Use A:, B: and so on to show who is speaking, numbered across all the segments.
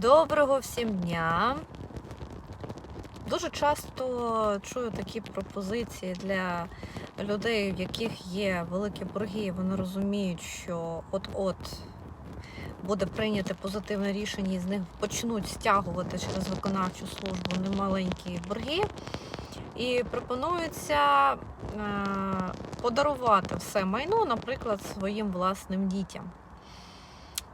A: Доброго всім дня. Дуже часто чую такі пропозиції для людей, в яких є великі борги. Вони розуміють, що от-от буде прийняте позитивне рішення і з них почнуть стягувати через виконавчу службу немаленькі борги. І пропонується е, подарувати все майно, наприклад, своїм власним дітям.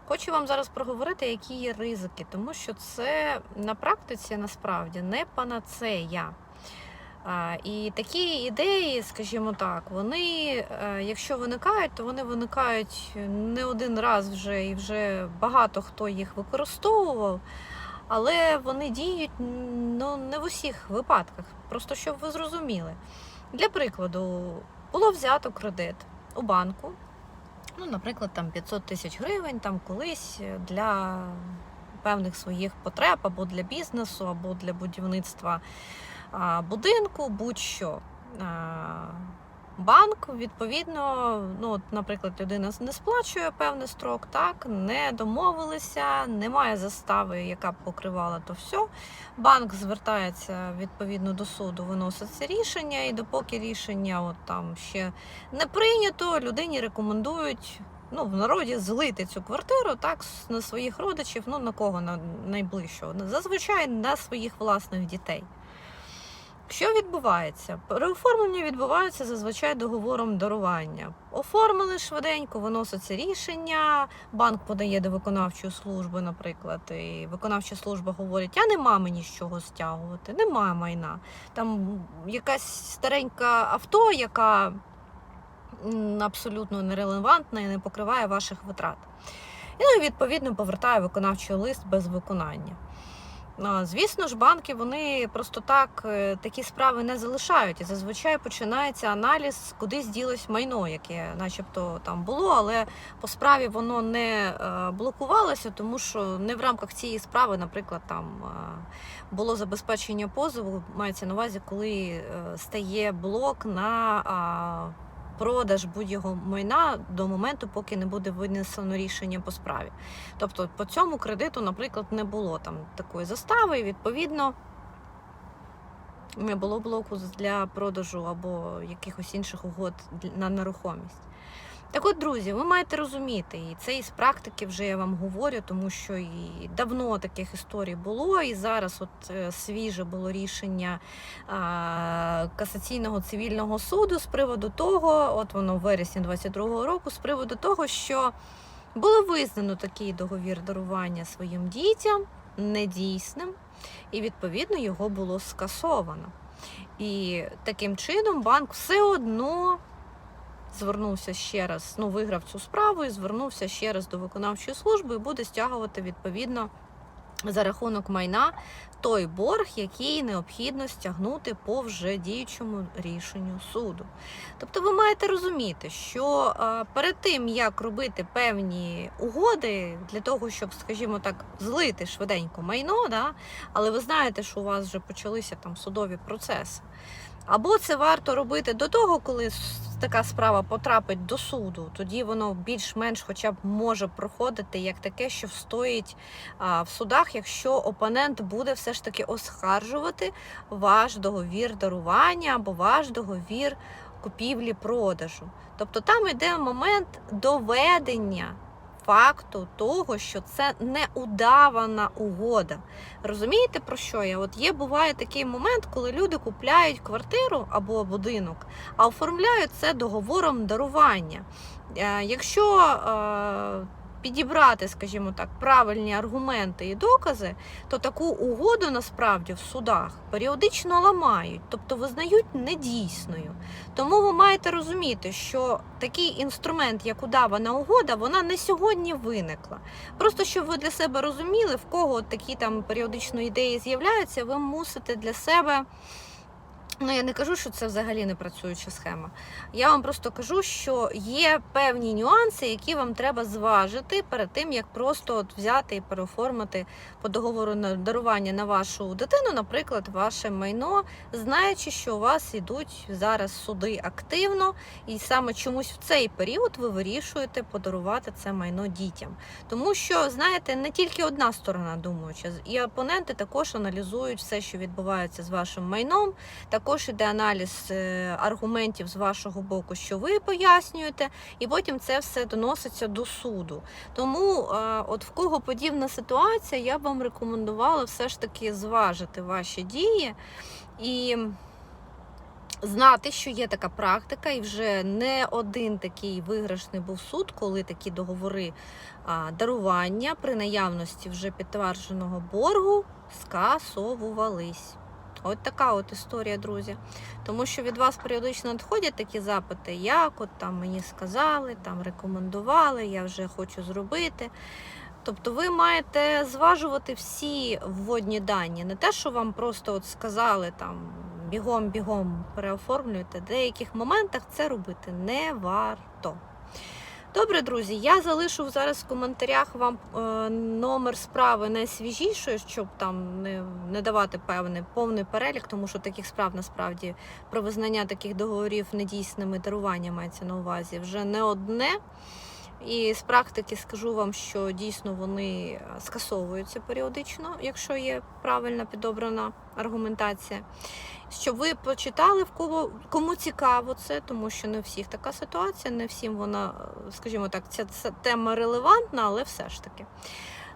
A: Хочу вам зараз проговорити, які є ризики, тому що це на практиці насправді не панацея. І такі ідеї, скажімо так, вони, е, якщо виникають, то вони виникають не один раз вже і вже багато хто їх використовував, але вони діють ну, не в усіх випадках. Просто щоб ви зрозуміли. Для прикладу, було взято кредит у банку. Ну, наприклад, там 500 тисяч гривень там колись для певних своїх потреб або для бізнесу, або для будівництва будинку, будь-що. Банк, відповідно, ну, от, наприклад, людина не сплачує певний строк, так, не домовилися, немає застави, яка б покривала то все. Банк звертається відповідно до суду, виноситься рішення, і допоки рішення от, там ще не прийнято, людині рекомендують ну, в народі злити цю квартиру так, на своїх родичів, ну на кого на найближчого. Зазвичай на своїх власних дітей. Що відбувається? Переоформлення відбувається зазвичай договором дарування. Оформили швиденько, виноситься рішення, банк подає до виконавчої служби, наприклад, і виконавча служба говорить: а нема мені з чого стягувати, немає майна. Там якась старенька авто, яка абсолютно нерелевантна і не покриває ваших витрат. І ну, відповідно повертає виконавчий лист без виконання. Звісно ж, банки вони просто так е, такі справи не залишають. І зазвичай починається аналіз, куди зділось майно, яке, начебто, там було, але по справі воно не е, блокувалося, тому що не в рамках цієї справи, наприклад, там е, було забезпечення позову. Мається на увазі, коли стає блок на продаж будь-якого майна до моменту, поки не буде винесено рішення по справі. Тобто по цьому кредиту, наприклад, не було там такої застави, і відповідно не було блоку для продажу або якихось інших угод на нерухомість. Так от, друзі, ви маєте розуміти, і це із практики вже я вам говорю, тому що і давно таких історій було, і зараз от е, свіже було рішення а, касаційного цивільного суду з приводу того, от воно в вересні 22-го року, з приводу того, що було визнано такий договір дарування своїм дітям недійсним, і відповідно його було скасовано. І таким чином банк все одно звернувся ще раз, ну виграв цю справу і звернувся ще раз до виконавчої служби і буде стягувати відповідно за рахунок майна той борг, який необхідно стягнути по вже діючому рішенню суду. Тобто ви маєте розуміти, що е, перед тим як робити певні угоди для того, щоб, скажімо так, злити швиденько майно, да, але ви знаєте, що у вас вже почалися там судові процеси. Або це варто робити до того, коли така справа потрапить до суду, тоді воно більш-менш хоча б може проходити як таке, що встоїть в судах, якщо опонент буде все ж таки оскаржувати ваш договір дарування або ваш договір купівлі-продажу. Тобто там йде момент доведення факту того, що це не удавана угода. Розумієте про що я? От є буває такий момент, коли люди купляють квартиру або будинок, а оформляють це договором дарування. Е, Якщо е, підібрати, скажімо так, правильні аргументи і докази, то таку угоду насправді в судах періодично ламають, тобто визнають недійсною. Тому ви маєте розуміти, що такий інструмент, як удавана угода, вона не сьогодні виникла. Просто щоб ви для себе розуміли, в кого такі там періодично ідеї з'являються, ви мусите для себе Ну, я не кажу, що це взагалі не працююча схема. Я вам просто кажу, що є певні нюанси, які вам треба зважити перед тим, як просто от взяти і переоформити по договору на дарування на вашу дитину, наприклад, ваше майно, знаючи, що у вас йдуть зараз суди активно, і саме чомусь в цей період ви вирішуєте подарувати це майно дітям. Тому що, знаєте, не тільки одна сторона думаюча, і опоненти також аналізують все, що відбувається з вашим майном. Також іде аналіз е, аргументів з вашого боку, що ви пояснюєте, і потім це все доноситься до суду. Тому, е, от в кого подібна ситуація, я б вам рекомендувала все ж таки зважити ваші дії і. Знати, що є така практика, і вже не один такий виграшний був суд, коли такі договори а, дарування при наявності вже підтвердженого боргу скасовувались. От така от історія, друзі. Тому що від вас періодично надходять такі запити, як от там мені сказали, там рекомендували, я вже хочу зробити. Тобто ви маєте зважувати всі вводні дані, не те, що вам просто от сказали там бігом-бігом переоформлюйте. В деяких моментах це робити не варто. Добре, друзі, я залишу зараз в коментарях вам е, номер справи найсвіжішої, щоб там не, не давати певний повний перелік, тому що таких справ насправді про визнання таких договорів недійсними дарування мається на увазі вже не одне. І з практики скажу вам, що дійсно вони скасовуються періодично, якщо є правильно підобрана аргументація. Щоб ви почитали, в кого кому цікаво це, тому що не всіх така ситуація, не всім вона, скажімо так, ця тема релевантна, але все ж таки.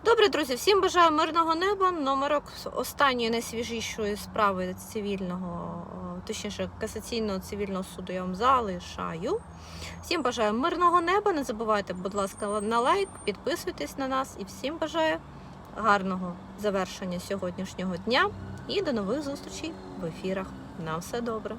A: Добре, друзі, всім бажаю мирного неба. Номерок останньої найсвіжішої справи цивільного, точніше, касаційного цивільного суду я вам залишаю. Всім бажаю мирного неба. Не забувайте, будь ласка, на лайк, підписуйтесь на нас і всім бажаю гарного завершення сьогоднішнього дня і до нових зустрічей в ефірах. На все добре.